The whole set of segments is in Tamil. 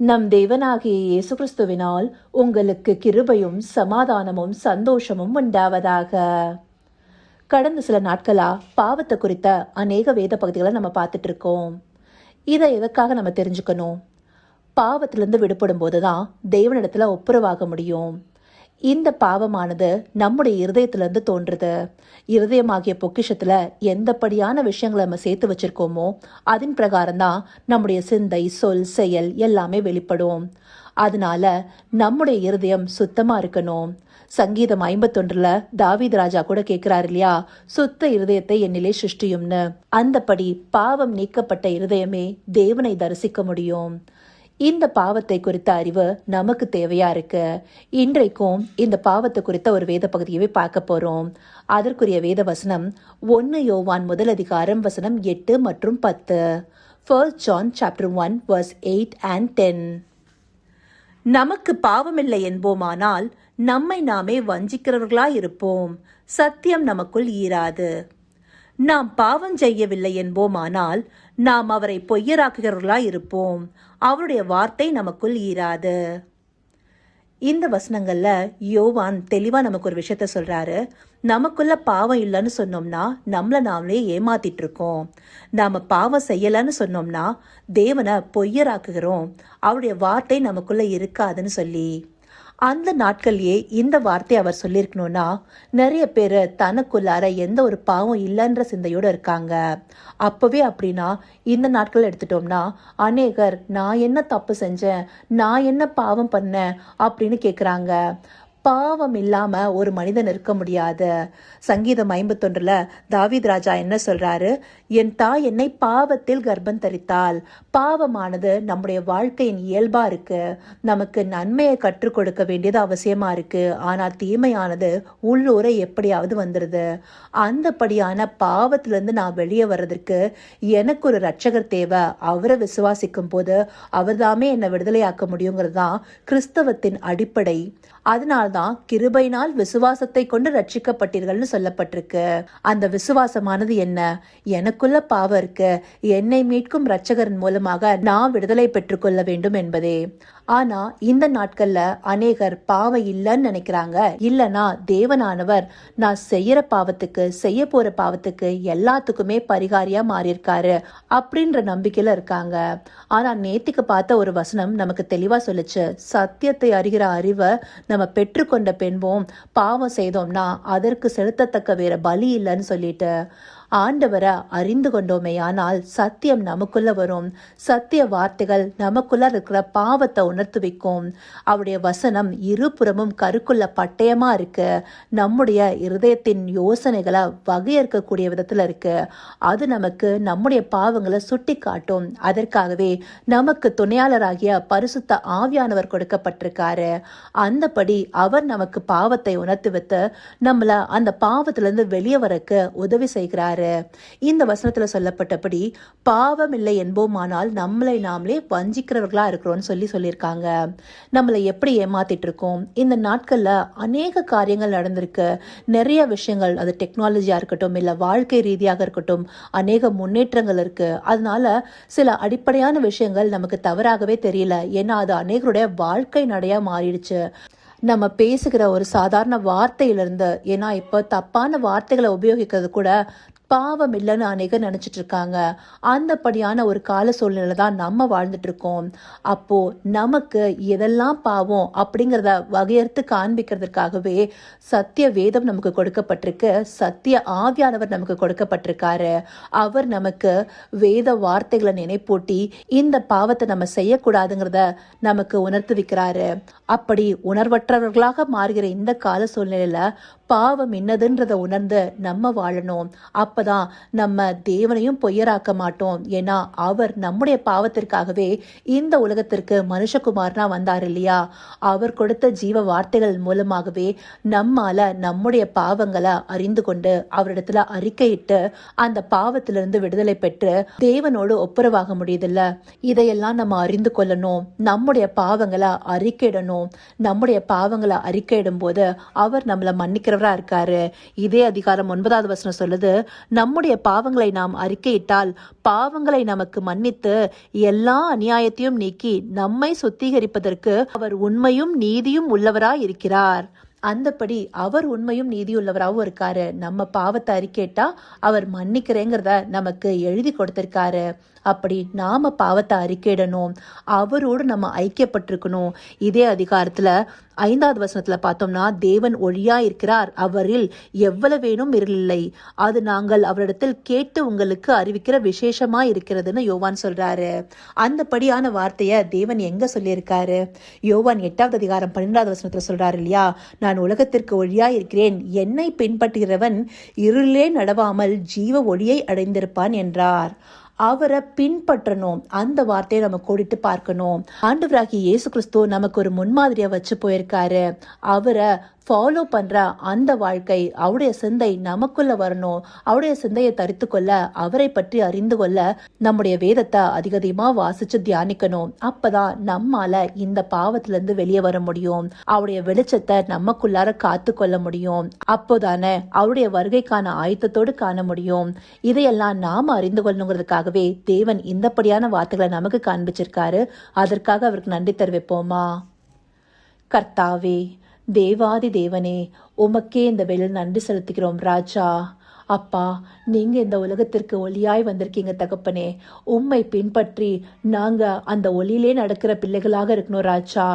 நம் தேவனாகிய இயேசு கிறிஸ்துவினால் உங்களுக்கு கிருபையும் சமாதானமும் சந்தோஷமும் உண்டாவதாக. கடந்த சில நாட்களா பாவத்தை குறித்த அநேக வேத பகுதிகளை நம்ம பார்த்துட்டு இருக்கோம். இதை எதற்காக நம்ம தெரிஞ்சுக்கணும்? பாவத்திலிருந்து விடுபடும் போது தான் தேவனிடத்துல ஒப்புரவாக முடியும். இந்த பாவமானது நம்முடைய இருதயத்திலேருந்து தோன்றுது. இருதயமாகிய பொக்கிஷத்தில் எந்தப்படியான விஷயங்களை நம்ம சேர்த்து வச்சிருக்கோமோ அதன் பிரகாரம் தான் நம்முடைய சிந்தை சொல் செயல் எல்லாமே வெளிப்படும். அதனால நம்முடைய இருதயம் சுத்தமாக இருக்கணும். சங்கீதம் ஐம்பத்தொன்றில் தாவீத் ராஜா கூட கேட்குறாரு இல்லையா? சுத்த இருதயத்தை என்னிலே சிருஷ்டியும்னு. அந்தப்படி பாவம் நீக்கப்பட்ட இருதயமே தேவனை தரிசிக்க முடியும். இந்த பாவத்தை குறித்த அறிவு நமக்கு தேவையா இருக்கு? இன்றைக்கும் இந்த பாவத்தை குறித்த ஒரு வேத பகுதியவே பார்க்க போறோம். அதற்குரிய வேத வசனம் ஒன்னு யோவான் முதல் அதிகாரம் வசனம் எட்டு மற்றும் பத்து. First John chapter one verse eight and ten நமக்கு பாவமில்லை என்போமானால் நம்மை நாமே வஞ்சிக்கிறவர்களாய் இருப்போம். சத்தியம் நமக்குள் ஈராது. நாம் பாவம் செய்யவில்லை என்போமானால் நாம் அவரை பொய்யராக்குகிறவர்களாய் இருப்போம் அவருடைய வார்த்தை நமக்குள் ஈராது. இந்த வசனங்கள்ல யோவான் தெளிவா நமக்கு ஒரு விஷயத்த சொல்றாரு. நமக்குள்ள பாவம் இல்லைன்னு சொன்னோம்னா நம்மளை நாமளே ஏமாத்திட்டு இருக்கோம் நாம பாவம் செய்யலன்னு சொன்னோம்னா தேவனை பொய்யராக்குகிறோம். அவருடைய வார்த்தை நமக்குள்ள இருக்காதுன்னு சொல்லி. அந்த நாட்கள்லேயே இந்த வார்த்தை அவர் சொல்லியிருக்கணும்னா நிறைய பேர் தனக்குள்ளார எந்த ஒரு பாவம் இல்லைன்ற சிந்தையோட இருக்காங்க. அப்போவே அப்படின்னா இந்த நாட்கள் எடுத்துட்டோம்னா அநேகர் நான் என்ன தப்பு செஞ்சேன் நான் என்ன பாவம் பண்ணேன் அப்படின்னு கேட்குறாங்க பாவம் இல்லாமல் ஒரு மனிதன் இருக்க முடியாது. சங்கீதம் ஐம்பத்தொன்றில் தாவித் ராஜா என்ன சொல்கிறாரு என் தாய் என்னை பாவத்தில் கர்ப்பம் தரித்தாள். பாவமானது நம்முடைய வாழ்க்கையின் இயல்பாக இருக்குது நமக்கு நன்மையை கற்றுக் கொடுக்க வேண்டியது அவசியமாக இருக்குது ஆனால் தீமையானது உள்ளூரை எப்படியாவது வந்துடுது அந்தபடியான பாவத்திலேருந்து நான் வெளியே வர்றதுக்கு எனக்கு ஒரு ரட்சகர் தேவை. அவரை விசுவாசிக்கும் போது அவர்தாமே என்னை விடுதலையாக்க முடியுங்கிறது தான் கிறிஸ்தவத்தின் அடிப்படை. தான் கிருபையினால் விசுவாசத்தை கொண்டு ரட்சிக்கப்பட்டீர்கள்னு சொல்லப்பட்டிருக்கு. அந்த விசுவாசமானது என்ன? எனக்குள்ள பாவம் இருக்கு. என்னை மீட்கும் ரட்சகரின் மூலமாக நான் விடுதலை பெற்றுக்கொள்ள வேண்டும் என்பதே. ஆனா இந்த நாட்கள்ல அநேகர் பாவம் இல்லைன்னு நினைக்கிறாங்க. இல்லனா தேவனானவர் நான் செய்யற பாவத்துக்கு செய்ய போற பாவத்துக்கு எல்லாத்துக்குமே பரிகாரியா மாறியிருக்காரு அப்படின்ற நம்பிக்கையில இருக்காங்க. ஆனா நேத்துக்கு பார்த்த ஒரு வசனம் நமக்கு தெளிவா சொல்லுச்சு. சத்தியத்தை அறிகிற அறிவை நம்ம பெற்றுக்கொண்ட பெண்போம் பாவம் செய்தோம்னா அதற்கு செலுத்தத்தக்க வேற பலி இல்லைன்னு சொல்லிட்டு. ஆண்டவரை அறிந்து கொண்டோமே ஆனால் சத்தியம் நமக்குள்ள வரும். சத்திய வார்த்தைகள் நமக்குள்ள இருக்கிற பாவத்தை உணர்த்து வைக்கும். அவருடைய வசனம் இருபுறமும் கருக்குள்ள பட்டயமா இருக்கு. நம்முடைய இருதயத்தின் யோசனைகளை வகையறுக்கக்கூடிய விதத்துல இருக்கு. அது நமக்கு நம்முடைய பாவங்களை சுட்டி காட்டும் அதற்காகவே நமக்கு துணையாளராகிய பரிசுத்த ஆவியானவர் கொடுக்கப்பட்டிருக்காரு. அந்தபடி அவர் நமக்கு பாவத்தை உணர்த்தி வைத்து நம்மள அந்த பாவத்திலிருந்து வெளியே வரக்கு உதவி செய்கிறார். இந்த வசனத்துல சொல்லப்பட்டபடி பாவம் இல்லை என்போமானால் நம்மளை நாமளே வஞ்சிக்கிறவர்களா இருக்கிறோம்னு சொல்லி சொல்லியிருக்காங்க. நம்மளை எப்படி ஏமாத்திட்டு இருக்கோம் இந்த நாட்கள்ல அநேக காரியங்கள் நடந்திருக்கு. நிறைய விஷயங்கள் அது டெக்னாலஜியா இருக்கட்டும் இல்ல வாழ்க்கை ரீதியாக இருக்கட்டும் அநேக முன்னேற்றங்கள் இருக்கு. அதனால சில அடிப்படையான விஷயங்கள் நமக்கு தவறாகவே தெரியல. ஏன்னா அது அநேகருடைய வாழ்க்கை நடையா மாறிடுச்சு. நம்ம பேசுகிற ஒரு சாதாரண வார்த்தையிலிருந்து ஏன்னா இப்போ தப்பான வார்த்தைகளை உபயோகிக்கிறது கூட பாவம் இல்லைன்னு அநேகர் நினச்சிட்டு இருக்காங்க. அந்தபடியான ஒரு கால சூழ்நிலை தான் நம்ம வாழ்ந்துட்டு இருக்கோம். அப்போ நமக்கு எதெல்லாம் பாவம் அப்படிங்கிறத வகையறுத்து காண்பிக்கிறதுக்காகவே சத்திய வேதம் நமக்கு கொடுக்கப்பட்டிருக்கு. சத்திய ஆவியானவர் நமக்கு கொடுக்கப்பட்டிருக்காரு. அவர் நமக்கு வேத வார்த்தைகளை நினைப்பூட்டி இந்த பாவத்தை நம்ம செய்யக்கூடாதுங்கிறத நமக்கு உணர்த்து வைக்கிறாரு. அப்படி உணர்வற்றவர்களாக மாறுகிற இந்த கால சூழ்நிலையில பாவம் இன்னதுன்றதை உணர்ந்து நம்ம வாழணும். அப்பதான் நம்ம தேவனையும் பொய்யராக்க மாட்டோம். ஏன்னா அவர் நம்முடைய பாவத்திற்காகவே இந்த உலகத்திற்கு மனுஷகுமார்னா வந்தார் இல்லையா? அவர் கொடுத்த ஜீவ வார்த்தைகள் மூலமாகவே நம்மால நம்முடைய பாவங்களை அறிந்து கொண்டு அவரிடத்துல அறிக்கையிட்டு அந்த பாவத்திலிருந்து விடுதலை பெற்று தேவனோடு ஒப்புரவாக முடியுதுல்ல? இதையெல்லாம் நம்ம அறிந்து கொள்ளணும். நம்முடைய பாவங்களை அறிக்கையிடணும். நம்முடைய பாவங்களை அறிக்கையிடும் போது அவர் நம்மளை மன்னிக்கிறவரா இருக்காரு. இதே அதிகாரம் ஒன்பதாவது வசனம் சொல்லுது நம்முடைய பாவங்களை நாம் அறிக்கையிட்டால் பாவங்களை நமக்கு மன்னித்து எல்லா அநியாயத்தையும் நீக்கி நம்மை சுத்திகரிப்பதற்கு அவர் உண்மையும் நீதியும் உள்ளவராய் இருக்கிறார் அந்தபடி அவர் உண்மையும் நீதியுள்ளவராகவும் இருக்காரு. நம்ம பாவத்தை அறிக்கேட்டா அவர் மன்னிக்கிறேங்கிறத நமக்கு எழுதி கொடுத்திருக்காரு. அப்படி நாம பாவத்தை அறிக்கையிடணும். அவரோடு நம்ம ஐக்கியப்பட்டிருக்கணும். இதே அதிகாரத்தில் ஐந்தாவது வசனத்தில் பார்த்தோம்னா தேவன் ஒழியா இருக்கிறார் அவரில் எவ்வளவேனும் இருளில்லை. அது நாங்கள் அவரிடத்தில் கேட்டு உங்களுக்கு அறிவிக்கிற விசேஷமா இருக்கிறதுன்னு யோவான் சொல்றாரு. அந்தபடியான வார்த்தையை தேவன் எங்க சொல்லியிருக்காரு? யோவான் எட்டாவது அதிகாரம் பன்னிரெண்டாவது வசனத்தில் சொல்றாரு இல்லையா? நான் உலகத்திற்கு ஒழியா இருக்கிறேன் என்னை பின்பற்றுகிறவன் இருளே நடவாமல் ஜீவ ஒளியை அடைந்திருப்பான் என்றார். அவரை பின்பற்றணும். அந்த வார்த்தையை நம்ம கூடிட்டு பார்க்கணும். ஆண்டவராகி இயேசு கிறிஸ்து நமக்கு ஒரு முன்மாதிரியா வச்சு போயிருக்காரு. அவரை ஃபாலோ பண்ணுற அந்த வாழ்க்கை அவருடைய சிந்தை நமக்குள்ள வரணும். அவருடைய சிந்தையை தரித்து கொள்ள அவரை பற்றி அறிந்து கொள்ள நம்முடைய வேதத்தை அதிக அதிகமா வாசிச்சு தியானிக்கணும். அப்பதான் நம்மால இந்த பாவத்திலேருந்து வெளியே வர முடியும். அவருடைய வெளிச்சத்தை நமக்குள்ளார காத்து கொள்ள முடியும். அப்போதானே அவருடைய வருகைக்கான ஆயத்தத்தோடு காண முடியும். இதையெல்லாம் நாம அறிந்து கொள்ளணுங்கிறதுக்காகவே தேவன் இந்தப்படியான வார்த்தைகளை நமக்கு காண்பிச்சிருக்காரு. அதற்காக அவருக்கு நன்றி தெரிவிப்போமா? கர்த்தாவே தேவாதி தேவனே உமக்கே இந்த வேளையில் நன்றி செலுத்துகிறோம் ராஜா. அப்பா நீங்கள் இந்த உலகத்திற்கு ஒளியாய் வந்திருக்கீங்க தகப்பனே. உம்மை பின்பற்றி நாங்கள் அந்த ஒளியிலே நடக்கிற பிள்ளைகளாக இருக்கணும் ராஜா.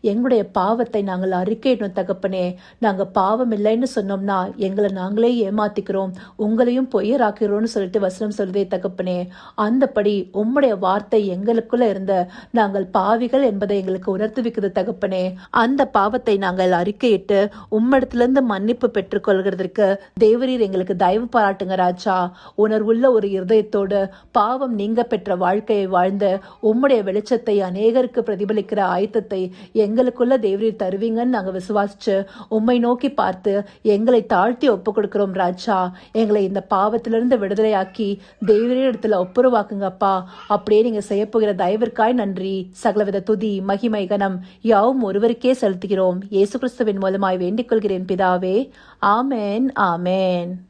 எங்களுடைய பாவத்தை நாங்கள் அறிக்கையிடணும் தகப்பனே. நாங்கள் பாவம் இல்லைன்னு சொன்னோம்னா எங்களை நாங்களே ஏமாத்திக்கிறோம். உங்களையும் பொய்யராக்கிறோம்னு சொல்லிட்டு வசனம் சொல்லுதே தகப்பனே. அந்தபடி உம்முடைய வார்த்தை எங்களுக்குள்ள இருந்த நாங்கள் பாவிகள் என்பதை எங்களுக்கு உணர்த்துவிக்கிறது தகப்பனே. அந்த பாவத்தை நாங்கள் அறிக்கையிட்டு உம்மிடத்திலிருந்து மன்னிப்பு பெற்றுக்கொள்கிறதற்கு தேவரீர் எங்களுக்கு தயவு பாராட்டுங்க ராஜா. உணர்வுள்ள ஒரு இருதயத்தோடு பாவம் நீங்க பெற்ற வாழ்க்கையை வாழ்ந்த உம்முடைய வெளிச்சத்தை அநேகருக்கு பிரதிபலிக்கிற ஆயத்தத்தை எங்களுக்குள்ள தேவரீர் தருவீங்கன்னு நாங்கள் விசுவாசிச்சு உம்மை நோக்கி பார்த்து எங்களை தாழ்த்தி ஒப்பு கொடுக்குறோம் ராஜா. எங்களை இந்த பாவத்திலிருந்து விடுதலையாக்கி தேவரீர் இடத்துல ஒப்புரவாக்குங்கப்பா அப்படியே நீங்க செய்ய போகிற தயவிற்காய் நன்றி. சகலவித துதி மகிமை கனம் யாவும் ஒருவருக்கே செலுத்துகிறோம். இயேசு கிறிஸ்துவின் மூலமாய் வேண்டிக் கொள்கிறேன் பிதாவே. ஆமேன் ஆமேன்.